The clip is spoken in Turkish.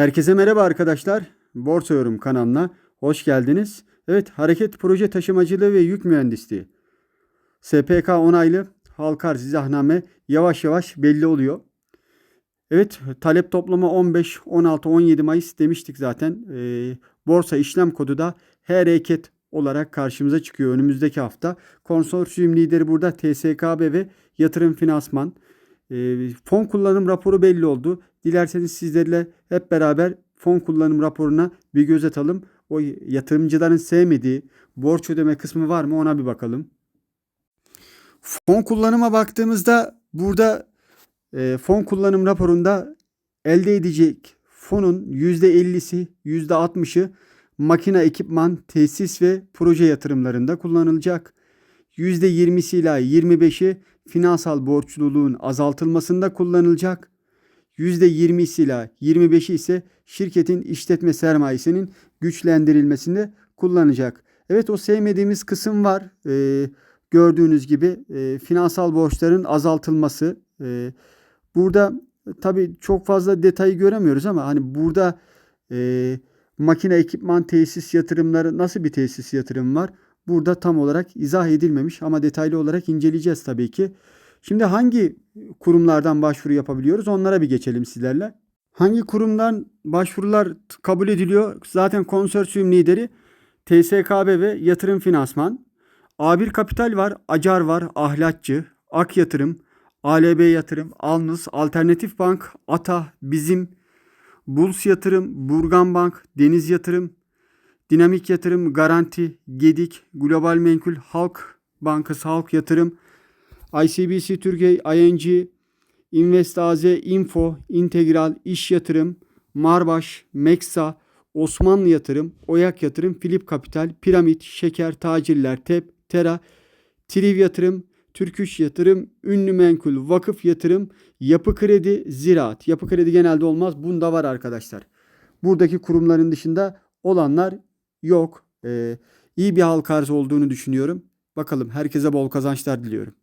Herkese merhaba arkadaşlar. Borsa Yorum kanalına hoş geldiniz. Evet, hareket proje taşımacılığı ve yük mühendisliği. SPK onaylı halka arz izahname yavaş yavaş belli oluyor. Evet, talep toplama 15, 16, 17 Mayıs demiştik zaten. Ee, borsa işlem kodu da hareket olarak karşımıza çıkıyor önümüzdeki hafta. Konsorsiyum lideri burada TSKB ve Yatırım Finansman. Ee, fon kullanım raporu belli oldu. Dilerseniz sizlerle hep beraber fon kullanım raporuna bir göz atalım. O yatırımcıların sevmediği borç ödeme kısmı var mı ona bir bakalım. Fon kullanıma baktığımızda burada e, fon kullanım raporunda elde edecek fonun %50'si, %60'ı makine, ekipman, tesis ve proje yatırımlarında kullanılacak. %20'si ila 25'i finansal borçluluğun azaltılmasında kullanılacak. %20'si ila 25'i ise şirketin işletme sermayesinin güçlendirilmesinde kullanacak. Evet o sevmediğimiz kısım var. Ee, gördüğünüz gibi e, finansal borçların azaltılması. E, burada tabii çok fazla detayı göremiyoruz ama hani burada e, makine, ekipman, tesis yatırımları nasıl bir tesis yatırım var? Burada tam olarak izah edilmemiş ama detaylı olarak inceleyeceğiz tabii ki. Şimdi hangi kurumlardan başvuru yapabiliyoruz? Onlara bir geçelim sizlerle. Hangi kurumdan başvurular kabul ediliyor? Zaten konsorsiyum lideri TSKB ve Yatırım Finansman. A1 Kapital var, Acar var, Ahlatçı, Ak Yatırım, ALB Yatırım, Alnus, Alternatif Bank, Ata, Bizim, Buls Yatırım, Burgan Bank, Deniz Yatırım, Dinamik Yatırım, Garanti, Gedik, Global Menkul, Halk Bankası, Halk Yatırım, ICBC Türkiye, ING, Invest AZ, Info, Integral, İş Yatırım, Marbaş, Meksa, Osmanlı Yatırım, Oyak Yatırım, Filip Kapital, Piramit, Şeker, Tacirler, TEP, Tera, Triv Yatırım, Türküş Yatırım, Ünlü Menkul, Vakıf Yatırım, Yapı Kredi, Ziraat. Yapı Kredi genelde olmaz. Bunda var arkadaşlar. Buradaki kurumların dışında olanlar yok. Ee, iyi bir halka arz olduğunu düşünüyorum. Bakalım herkese bol kazançlar diliyorum.